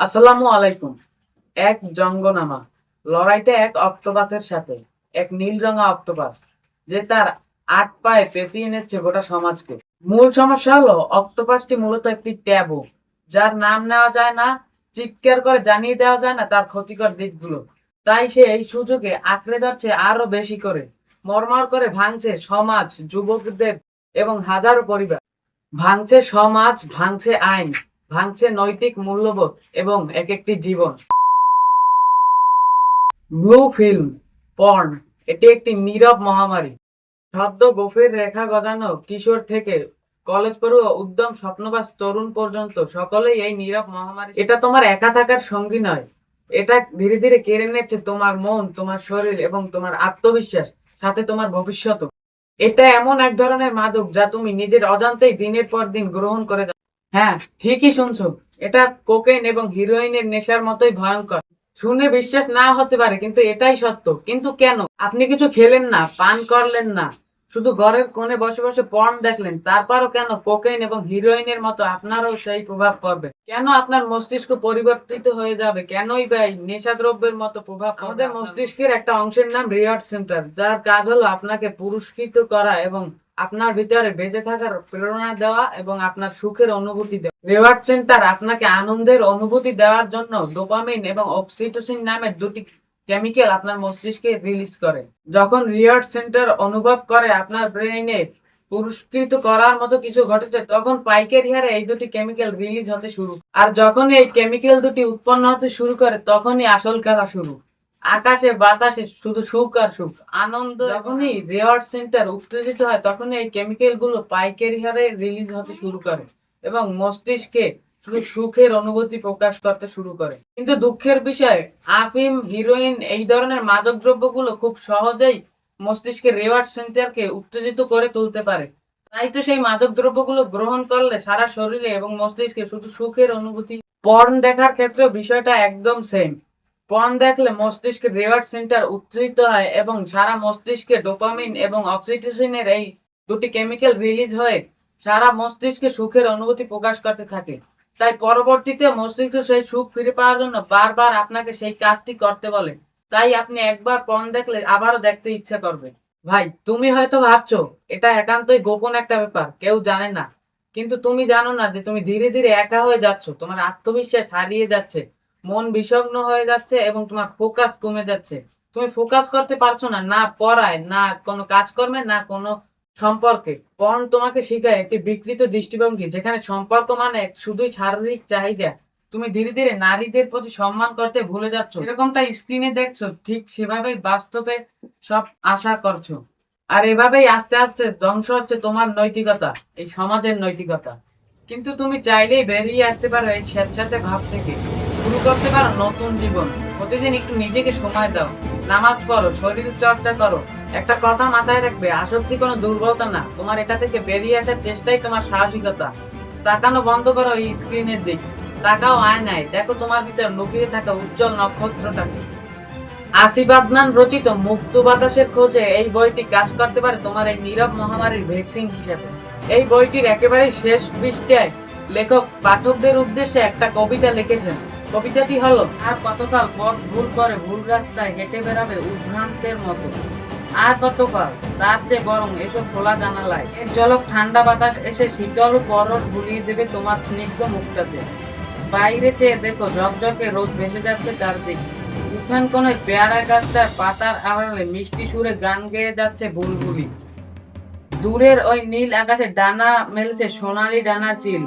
আসসালামু আলাইকুম। এক জঙ্গনামা, লড়াইটা এক অক্টোপাসের সাথে, এক নীল রঙা অক্টোপাস, যে তার আট পায়ে পেঁচিয়ে নিচ্ছে গোটা সমাজকে। মূল সমস্যা হলো, অক্টোপাসটি মূলত একটি ট্যাবু, যার নাম নেওয়া যায় না, চিৎকার করে জানিয়ে দেওয়া যায় না তার ক্ষতিকর দিকগুলো। তাই সে এই সুযোগে আঁকড়ে ধরছে আরও বেশি করে, মরমর করে ভাঙছে সমাজ, যুবকদের এবং হাজারো পরিবার। ভাঙছে সমাজ, ভাঙছে আইন। ভাঙছে নৈতিক মূল্যবোধ এবং এক একটি জীবন। ব্লু ফিল্ম, পর্ন, এটি একটি নীরব মহামারী। শব্দ গভীর রেখা গজানো কিশোর থেকে কলেজ পড়ুয়া উদ্যম স্বপ্নবাস তরুণ পর্যন্ত সকলেই এই নীরব মহামারী। এটা তোমার একা থাকার সঙ্গী নয়। এটা ধীরে ধীরে কেড়ে নিচ্ছে তোমার মন, তোমার শরীর এবং তোমার আত্মবিশ্বাস, সাথে তোমার ভবিষ্যৎ এটা এমন এক ধরনের মাদক যা তুমি নিজের অজান্তেই দিনের পর দিন গ্রহণ করে হ্যাঁ ঠিকই শুনছো। এটা কোকেন এবং হিরোইনের নেশার মতোই ভয়ঙ্কর। শুনে বিশ্বাস না হতে পারে, কিন্তু এটাই সত্য। কিন্তু কেন? আপনি কিছু খেলেন না, পান করলেন না। শুধু ঘরের কোণে বসে বসে পর্ন দেখলেন, তারপরও কেন কোকেন এবং হিরোইনের মতো আপনারও সেই প্রভাব পড়বে? কেন আপনার মস্তিষ্ক পরিবর্তিত হয়ে যাবে? কেনই এই নেশাদ্রব্যের মতো প্রভাব? আমাদের মস্তিষ্কের একটা অংশের নাম রিওয়ার্ড সেন্টার যার কাজ হলো আপনাকে পুরস্কৃত করা এবং আপনার ভিতরে বেঁচে থাকার প্রেরণা দেওয়া এবং আপনার সুখের অনুভূতি দেওয়া। রিওয়ার্ড সেন্টার আপনাকে আনন্দের অনুভূতি দেওয়ার জন্য ডোপামিন এবং অক্সিটোসিন নামের দুটি কেমিক্যাল আপনার মস্তিষ্কে রিলিজ করে। যখন রিওয়ার্ড সেন্টার অনুভব করে আপনার ব্রেইনে পুরস্কৃত করার মতো কিছু ঘটেছে, তখন পাইকারি হারে এই দুটি কেমিক্যাল রিলিজ হতে শুরু। আর যখন এই কেমিক্যাল দুটি উৎপন্ন হতে শুরু করে, তখনই আসল খেলা শুরু। আকাশে বাতাসে শুধু সুখ আর সুখ। আনন্দ যখনই রেওয়ার্ড সেন্টার উত্তেজিত হয় তখনই এই কেমিক্যালগুলো পাইকারি হারে রিলিজ হতে শুরু করে এবং মস্তিষ্কে শুধু সুখের অনুভূতি প্রকাশ করতে শুরু করে। কিন্তু দুঃখের বিষয় আফিম হিরোইন এই ধরনের মাদক দ্রব্যগুলো খুব সহজেই মস্তিষ্কের রিওয়ার্ড সেন্টারকে উত্তেজিত করে তুলতে পারে। তাই তো সেই মাদক দ্রব্যগুলো গ্রহণ করলে সারা শরীরে এবং মস্তিষ্কে শুধু সুখের অনুভূতি। পর্ন দেখার ক্ষেত্রেও বিষয়টা একদম সেম পর্ন দেখলে মস্তিষ্কের রিওয়ার্ড সেন্টার উত্তেজিত হয় এবং সারা মস্তিষ্কে ডোপামিন এবং অক্সিটোসিনের এই দুটি কেমিক্যাল রিলিজ হয়ে সারা মস্তিষ্কে সুখের অনুভূতি প্রকাশ করতে থাকে। তাই পরবর্তীতে মস্তিষ্ক সেই সুখ ফিরে পাওয়ার জন্য বারবার আপনাকে সেই কাজটি করতে বলে। তাই আপনি একবার পর্ন দেখলে আবারও দেখতে ইচ্ছা করবে। ভাই, তুমি হয়তো ভাবছ, এটা একান্তই গোপন একটা ব্যাপার, কেউ জানে না। কিন্তু তুমি জানো না যে তুমি ধীরে ধীরে একা হয়ে যাচ্ছ, তোমার আত্মবিশ্বাস হারিয়ে যাচ্ছে। মন বিষগ্ন হয়ে যাচ্ছে এবং তোমার ফোকাস কমে যাচ্ছে। তুমি ফোকাস করতে পারছ না না পড়ায়, না কোনো কাজকর্মে, না কোনো সম্পর্কে। পণ তোমাকে শেখায় একটি বিকৃত দৃষ্টিভঙ্গি, যেখানে সম্পর্ক মানে শুধুই শারীরিক চাহিদা। তুমি ধীরে ধীরে নারীদের প্রতি সম্মান করতে ভুলে যাচ্ছ। এরকমটা স্ক্রিনে দেখছ, ঠিক সেভাবেই বাস্তবে সব আশা করছ। আর এভাবেই আস্তে আস্তে ধ্বংস হচ্ছে তোমার নৈতিকতা, এই সমাজের নৈতিকতা। কিন্তু তুমি চাইলেই বেরিয়ে আসতে পারো এই স্বেচ্ছাতে ভাব থেকে। শুরু করতে পারো নতুন জীবন। প্রতিদিন একটু নিজেকে সময় দাও। নামাজ পড়ো, শরীর চর্চা করো। একটা কথা মাথায় রাখবে আসক্তি কোনো দুর্বলতা না। তোমার এটা থেকে বেরিয়ে আসার চেষ্টাই তোমার সাহসিকতা। তাকানো বন্ধ করো এই স্ক্রিনের দিক। তাকাও আয় নাই দেখো তোমার ভিতর লুকিয়ে থাকা উজ্জ্বল নক্ষত্রটাকে আসিফ আদনান রচিত মুক্ত বাতাসের খোঁজে এই বইটি কাজ করতে পারে তোমার এই নীরব মহামারীর ভ্যাকসিন হিসেবে। এই বইটির একেবারে শেষ পৃষ্ঠায় লেখক পাঠকদের উদ্দেশ্যে একটা কবিতা লিখেছেন। কবিতাটি হলো, আর কতকাল পথ ভুল করে ভুল রাস্তায় হেঁটে বেড়াবে উদ্ভ্রান্তের মতো। আর কতকাল তার চেয়ে বরং এসব খোলা জানালায়। এর জলক ঠান্ডা বাতাস এসে শীতল পরশ বুলিয়ে দেবে তোমার স্নিগ্ধ মুখটাতে। বাইরে চেয়ে দেখো ঝকঝকে রোদ ভেসে যাচ্ছে চারদিকে। উঠান পেয়ারা গাছটার পাতার আড়ালে মিষ্টি সুরে গান গেয়ে যাচ্ছে বুলবুলি। দূরের ওই নীল আকাশে ডানা মেলছে সোনালি ডানা চিল।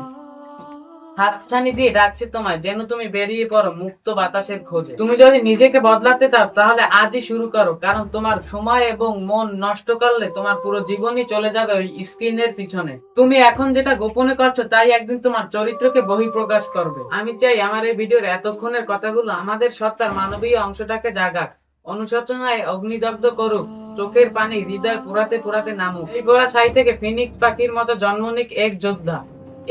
হাতছানি দিয়ে ডাকছে তোমায়, যেন তুমি বেরিয়ে পড়ো মুক্ত বাতাসের খোঁজে। তুমি যদি নিজেকে বদলাতে চাও, তাহলে আজই শুরু করো, কারণ তোমার সময় এবং মন নষ্ট করলে তোমার পুরো জীবনই চলে যাবে ওই স্ক্রিনের পিছনে। তুমি এখন যেটা গোপনে করছ, তাই একদিন তোমার চরিত্রকে বহিঃপ্রকাশ করবে। আমি চাই আমার এই ভিডিওর এতক্ষণের কথাগুলো আমাদের সত্তার মানবীয় অংশটাকে জাগাক। অনুশোচনায় অগ্নিদগ্ধ করুক, চোখের পানি হৃদয় পুরাতে পুরাতে নামুক। এই বড়া ছাই থেকে ফিনিক্স পাখির মতো জন্ম নিক এক যোদ্ধা।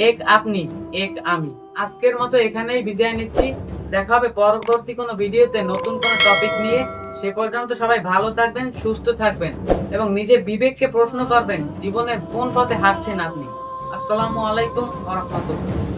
এক আপনি, এক আমি। আজকের মতো এখানেই বিদায় নিচ্ছি। দেখা হবে পরবর্তী কোনো ভিডিওতে নতুন কোনো টপিক নিয়ে। সে পর্যন্ত সবাই ভালো থাকবেন, সুস্থ থাকবেন এবং নিজের বিবেককে প্রশ্ন করবেন, জীবনের কোন পথে হাঁটছেন আপনি। আসসালামু আলাইকুম ওয়া রাহমাতুল্লাহ।